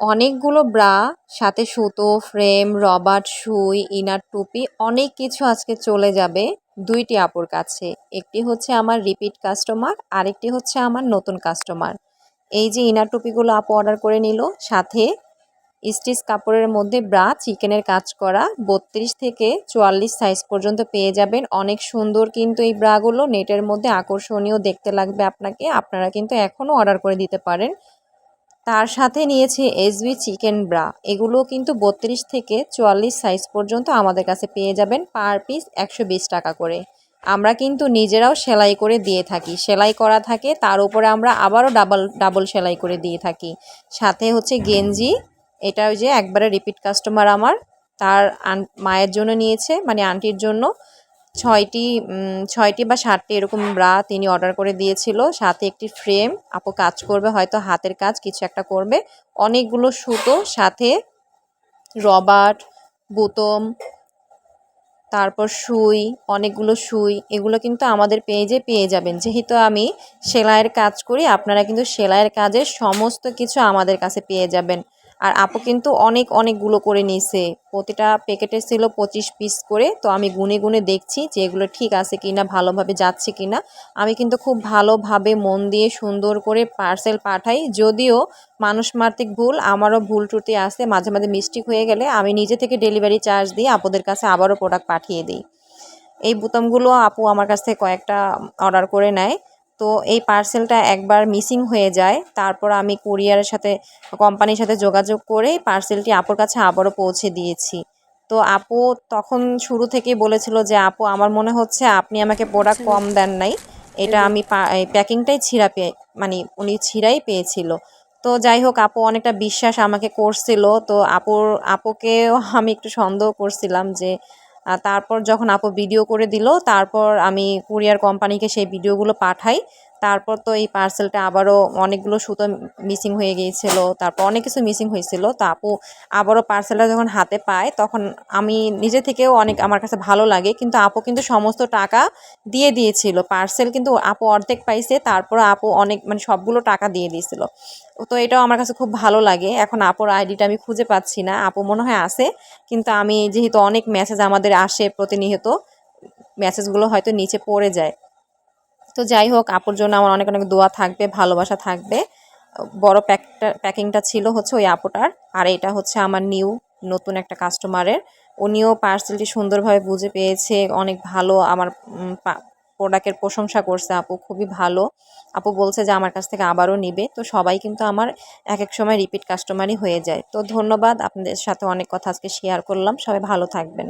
অনেকগুলো ব্রা, সাথে সুতো, ফ্রেম রবার্ট সুই, ইনার, টুপি, অনেক কিছু আজকে চলে যাবে দুইটি আপুর কাছে। একটি হচ্ছে আমার রিপিট কাস্টমার, আরেকটি হচ্ছে আমার নতুন কাস্টমার। এই যে ইনার টুপিগুলো আপু অর্ডার করে নিল, সাথে স্টিচ কাপড়ের মধ্যে ব্রা, চিকেনের কাজ করা, বত্রিশ থেকে চুয়াল্লিশ সাইজ পর্যন্ত পেয়ে যাবেন। অনেক সুন্দর কিন্তু এই ব্রাগুলো, নেটের মধ্যে আকর্ষণীয় দেখতে লাগবে আপনাকে। আপনারা কিন্তু এখনও অর্ডার করে দিতে পারেন। তার সাথে নিয়েছে এসবি চিকেন ব্রা। এগুলো কিন্তু বত্রিশ থেকে চুয়াল্লিশ সাইজ পর্যন্ত আমাদের কাছে পেয়ে যাবেন পার পিস একশো বিশ টাকা করে। আমরা কিন্তু নিজেরাও সেলাই করে দিয়ে থাকি। সেলাই করা থাকে, তার উপরে আমরা আবারও ডাবল ডাবল সেলাই করে দিয়ে থাকি। সাথে হচ্ছে গেঞ্জি, এটা ওই যে একবারে রিপিট কাস্টমার আমার। তার মায়ের জন্য নিয়েছে মানে আন্টির জন্য। ছয়টি ছয়টি বা সাতটি এরকম ব্রা তিনি অর্ডার করে দিয়েছিল। সাথে একটি ফ্রেম আপু কাজ করবে, হয়তো হাতের কাজ, কিছু একটা করবে। অনেকগুলো সুতো, সাথে রবার্ট বুতম তারপর সুই, অনেকগুলো সুই, এগুলো কিন্তু আমাদের পেজে পেয়ে যাবেন। যেহেতু আমি সেলাইয়ের কাজ করি, আপনারা কিন্তু সেলাইয়ের কাজের সমস্ত কিছু আমাদের কাছে পেয়ে যাবেন। আর আপু কিন্তু অনেক অনেকগুলো করে নিয়েছে। প্রতিটা প্যাকেটে ছিল পঁচিশ পিস করে। তো আমি গুনে গুনে দেখছি যে এগুলো ঠিক আছে কি না ভালোভাবে যাচ্ছে কি না আমি কিন্তু খুব ভালোভাবে মন দিয়ে সুন্দর করে পার্সেল পাঠাই। যদিও মানুষ মার্তিক ভুল, আমারও ভুল ত্রুটি আসে মাঝে মাঝে মিস্টেক হয়ে গেলে আমি নিজে থেকে ডেলিভারি চার্জ দিয়ে আপুদের কাছে আবারও প্রোডাক্ট পাঠিয়ে দিই। এই বোতামগুলো আপু আমার কাছ থেকে কয়েকটা অর্ডার করে নেয়। তো এই পার্সেলটা একবার মিসিং হয়ে যায়। তারপর আমি কুরিয়ারের সাথে কোম্পানির সাথে যোগাযোগ করে পার্সেলটি আপুর কাছে আবারও পৌঁছে দিয়েছি। তো আপু তখন শুরু থেকেই বলেছিল যে আপু আমার মনে হচ্ছে আপনি আমাকে প্রোডাক্ট কম দেন নাই। এটা আমি প্যাকিংটাই ছিঁড়া পেয়ে মানে উনি ছিঁড়াই পেয়েছিল। তো যাই হোক আপু অনেকটা বিশ্বাস আমাকে করছিল। তো আপুর আপুকেও আমি একটু সন্দেহ করছিলাম যে তারপর যখন আপু ভিডিও করে দিল তারপর আমি কুরিয়ার কোম্পানিকে সেই ভিডিওগুলো পাঠাই। তারপর তো এই পার্সেলটা আবারও অনেকগুলো সুতো মিসিং হয়ে গিয়েছিল, তারপর অনেক কিছু মিসিং হয়েছিল, তো আপু আবারও পার্সেলটা যখন হাতে পায়, তখন আমি নিজে থেকেও অনেক আমার কাছে ভালো লাগে, কিন্তু আপু কিন্তু সমস্ত টাকা দিয়ে দিয়েছিল পার্সেল কিন্তু আপু অর্ধেক পাইছে, তারপর আপু অনেক মানে সবগুলো টাকা দিয়ে দিয়েছিল। তো এটাও আমার কাছে খুব ভালো লাগে, এখন আপুর আইডিটা আমি খুঁজে পাচ্ছি না, আপু মনে হয় আছে, কিন্তু আমি যেহেতু অনেক মেসেজ আমাদের আসে প্রতিনিয়ত মেসেজগুলো হয়তো নিচে পড়ে যায়। তো যাই হোক, আপুর জন্য আমার অনেক অনেক দোয়া থাকবে, ভালোবাসা থাকবে। বড় প্যাকটা, প্যাকিংটা ছিল হচ্ছে ওই আপুটার, আর এটা হচ্ছে আমার নিউ, নতুন একটা কাস্টমারের। উনিও পার্সেলটি সুন্দরভাবে বুঝে পেয়েছে, অনেক ভালো আমার প্রোডাক্টের প্রশংসা করছে আপু, খুবই ভালো। আপু বলছে যে আমার কাছ থেকে আবারও নিবে, তো সবাই কিন্তু আমার এক এক সময় রিপিট কাস্টমারই হয়ে যায়। তো ধন্যবাদ, আপনাদের সাথে অনেক কথা আজকে শেয়ার করলাম, সবাই ভালো থাকবেন।